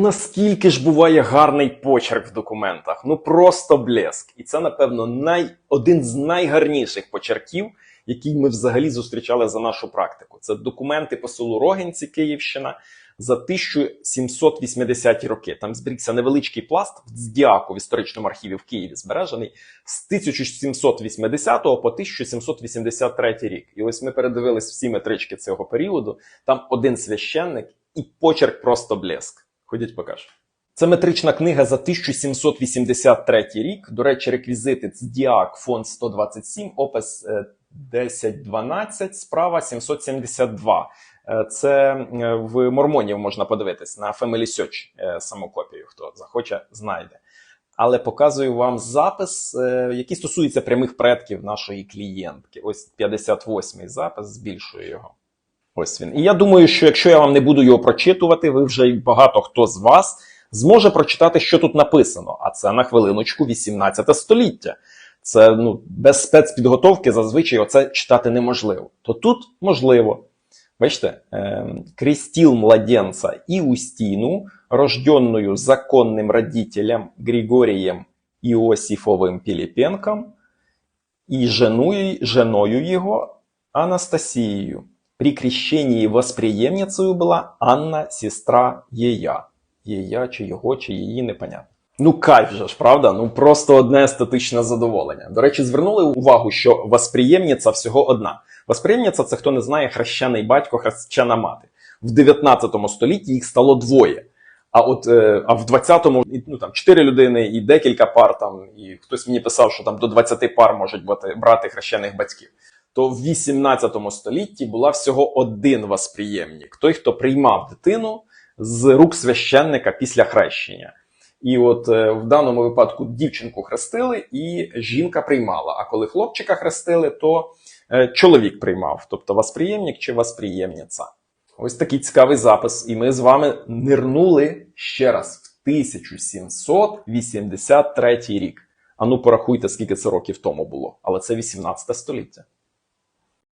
Наскільки ж буває гарний почерк в документах? Ну просто блеск. І це, напевно, най... один з найгарніших почерків, який ми взагалі зустрічали за нашу практику. Це документи по селу Рогинці, Київщина за 1780 роки. Там зберігся невеличкий пласт з діаку в історичному архіві в Києві, збережений з 1780 по 1783 рік. І ось ми передивились всі метрички цього періоду. Там один священник і почерк просто блеск. Ходіть, покажу. Це метрична книга за 1783 рік. До речі, реквізити це Діак, фонд 127, опис е, 1012, справа 772. Е, Це е, в Мормонів можна подивитись на Family Search е, саму копію, хто захоче, знайде. Але показую вам запис, е, який стосується прямих предків нашої клієнтки. Ось 58-й запис, збільшую його. Ось він. І я думаю, що якщо я вам не буду його прочитувати, ви вже багато хто з вас зможе прочитати, що тут написано. А це на хвилиночку 18 століття. Це ну, без спецпідготовки зазвичай оце читати неможливо. То тут можливо. Бачите, е, крестил младенца Иустину, рожденную законным родителем Григорием Иосифовым Пилипенком и женою, женою его Анастасией. При крещении восприемницею була Анна, сестра Єя. Єя, чи його, чи її, непонятно. Ну, кайф же ж, правда? Ну просто одне естетичне задоволення. До речі, звернули увагу, що восприємниця всього одна. Восприємниця це хто не знає хрещений батько, хрещена мати. В 19 столітті їх стало двоє. А от е, а в 20-му і, ну там чотири людини і декілька пар там, і хтось мені писав, що там до 20 пар можуть бути брати хрещених батьків. То в 18 столітті була всього один восприємник, той, хто приймав дитину з рук священника після хрещення. І от е, в даному випадку дівчинку хрестили, і жінка приймала. А коли хлопчика хрестили, то е, чоловік приймав, тобто восприємник чи восприємниця. Ось такий цікавий запис. І ми з вами нирнули ще раз в 1783 рік. Ану, порахуйте, скільки це років тому було. Але це 18 століття.